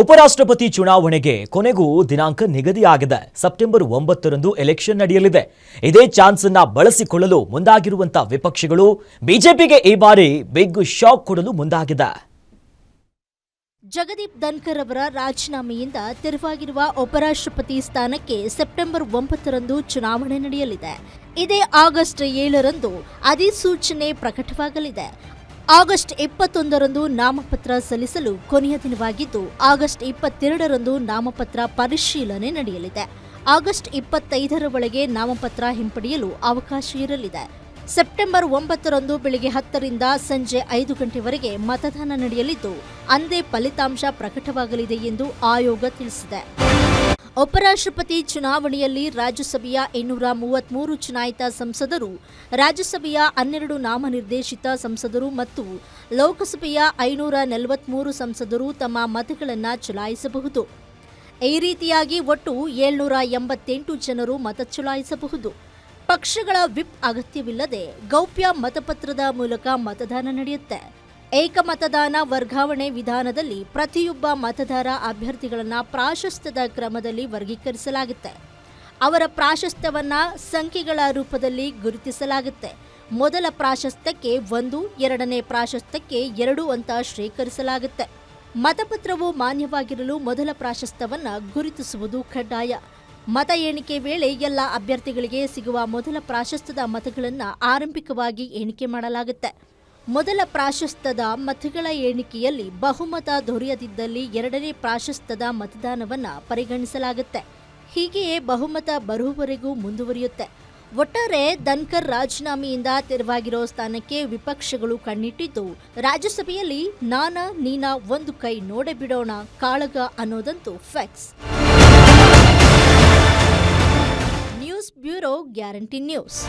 ಉಪರಾಷ್ಟ್ರಪತಿ ಚುನಾವಣೆಗೆ ಕೊನೆಗೂ ದಿನಾಂಕ ನಿಗದಿಯಾಗಿದೆ. ಸೆಪ್ಟೆಂಬರ್ ಒಂಬತ್ತರಂದು ಎಲೆಕ್ಷನ್ ನಡೆಯಲಿದೆ. ಇದೇ ಚಾನ್ಸ್ ಅನ್ನ ಬಳಸಿಕೊಳ್ಳಲು ಮುಂದಾಗಿರುವಂತಹ ವಿಪಕ್ಷಗಳು ಬಿಜೆಪಿಗೆ ಈ ಬಾರಿ ಬಿಗ್ ಶಾಕ್ ಕೊಡಲು ಮುಂದಾಗಿದೆ. ಜಗದೀಪ್ ಧನ್ಕರ್ ಅವರ ರಾಜೀನಾಮೆಯಿಂದ ತೆರವಾಗಿರುವ ಉಪರಾಷ್ಟ್ರಪತಿ ಸ್ಥಾನಕ್ಕೆ ಸೆಪ್ಟೆಂಬರ್ ಒಂಬತ್ತರಂದು ಚುನಾವಣೆ ನಡೆಯಲಿದೆ. ಇದೇ ಆಗಸ್ಟ್ ಏಳರಂದು ಅಧಿಸೂಚನೆ ಪ್ರಕಟವಾಗಲಿದೆ. ಆಗಸ್ಟ್ ಇಪ್ಪತ್ತೊಂದರಂದು ನಾಮಪತ್ರ ಸಲ್ಲಿಸಲು ಕೊನೆಯ ದಿನವಾಗಿದ್ದು, ಆಗಸ್ಟ್ ಇಪ್ಪತ್ತೆರಡರಂದು ನಾಮಪತ್ರ ಪರಿಶೀಲನೆ ನಡೆಯಲಿದೆ. ಆಗಸ್ಟ್ ಇಪ್ಪತ್ತೈದರ ಒಳಗೆ ನಾಮಪತ್ರ ಹಿಂಪಡೆಯಲು ಅವಕಾಶ ಇರಲಿದೆ. ಸೆಪ್ಟೆಂಬರ್ ಒಂಬತ್ತರಂದು ಬೆಳಿಗ್ಗೆ ಹತ್ತರಿಂದ ಸಂಜೆ ಐದು ಗಂಟೆವರೆಗೆ ಮತದಾನ ನಡೆಯಲಿದ್ದು, ಅಂದೇ ಫಲಿತಾಂಶ ಪ್ರಕಟವಾಗಲಿದೆ ಎಂದು ಆಯೋಗ ತಿಳಿಸಿದೆ. ಉಪರಾಷ್ಟ್ರಪತಿ ಚುನಾವಣೆಯಲ್ಲಿ ರಾಜ್ಯಸಭೆಯ ಇನ್ನೂರ ಮೂವತ್ಮೂರು ಚುನಾಯಿತ ಸಂಸದರು, ರಾಜ್ಯಸಭೆಯ ಹನ್ನೆರಡು ನಾಮನಿರ್ದೇಶಿತ ಸಂಸದರು ಮತ್ತು ಲೋಕಸಭೆಯ ಐನೂರ ನಲವತ್ಮೂರು ಸಂಸದರು ತಮ್ಮ ಮತಗಳನ್ನು ಚಲಾಯಿಸಬಹುದು. ಈ ರೀತಿಯಾಗಿ ಒಟ್ಟು ಏಳ್ನೂರ ಎಂಬತ್ತೆಂಟು ಜನರು ಮತ ಚಲಾಯಿಸಬಹುದು. ಪಕ್ಷಗಳ ವಿಪ್ ಅಗತ್ಯವಿಲ್ಲದೆ ಗೌಪ್ಯ ಮತಪತ್ರದ ಮೂಲಕ ಮತದಾನ ನಡೆಯುತ್ತೆ. ಏಕ ಮತದಾನ ವರ್ಗಾವಣೆ ವಿಧಾನದಲ್ಲಿ ಪ್ರತಿಯೊಬ್ಬ ಮತದಾರ ಅಭ್ಯರ್ಥಿಗಳನ್ನು ಪ್ರಾಶಸ್ತ್ಯದ ಕ್ರಮದಲ್ಲಿ ವರ್ಗೀಕರಿಸಲಾಗುತ್ತೆ. ಅವರ ಪ್ರಾಶಸ್ತ್ಯವನ್ನು ಸಂಖ್ಯೆಗಳ ರೂಪದಲ್ಲಿ ಗುರುತಿಸಲಾಗುತ್ತೆ. ಮೊದಲ ಪ್ರಾಶಸ್ತ್ಯಕ್ಕೆ ಒಂದು, ಎರಡನೇ ಪ್ರಾಶಸ್ತ್ಯಕ್ಕೆ ಎರಡು ಅಂತ ಶ್ರೀಕರಿಸಲಾಗುತ್ತೆ ಮತಪತ್ರವು ಮಾನ್ಯವಾಗಿರಲು ಮೊದಲ ಪ್ರಾಶಸ್ತ್ಯವನ್ನ ಗುರುತಿಸುವುದು ಕಡ್ಡಾಯ. ಮತ ಎಣಿಕೆ ವೇಳೆ ಎಲ್ಲ ಅಭ್ಯರ್ಥಿಗಳಿಗೆ ಸಿಗುವ ಮೊದಲ ಪ್ರಾಶಸ್ತ್ಯದ ಮತಗಳನ್ನು ಆರಂಭಿಕವಾಗಿ ಎಣಿಕೆ ಮಾಡಲಾಗುತ್ತೆ. ಮೊದಲ ಪ್ರಾಶಸ್ತ್ಯದ ಮತಗಳ ಎಣಿಕೆಯಲ್ಲಿ ಬಹುಮತ ದೊರೆಯದಿದ್ದಲ್ಲಿ ಎರಡನೇ ಪ್ರಾಶಸ್ತ್ಯದ ಮತದಾನವನ್ನ ಪರಿಗಣಿಸಲಾಗುತ್ತೆ. ಹೀಗೆಯೇ ಬಹುಮತ ಬರುವವರೆಗೂ ಮುಂದುವರಿಯುತ್ತೆ. ಒಟ್ಟಾರೆ ಧನ್ಕರ್ ರಾಜೀನಾಮೆಯಿಂದ ತೆರವಾಗಿರೋ ಸ್ಥಾನಕ್ಕೆ ವಿಪಕ್ಷಗಳು ಕಣ್ಣಿಟ್ಟಿದ್ದು, ರಾಜ್ಯಸಭೆಯಲ್ಲಿ ನಾನ ನೀನಾ ಒಂದು ಕೈ ನೋಡೆ ಬಿಡೋಣ ಕಾಳಗ ಅನ್ನೋದಂತೂ fax news bureau guarantee news.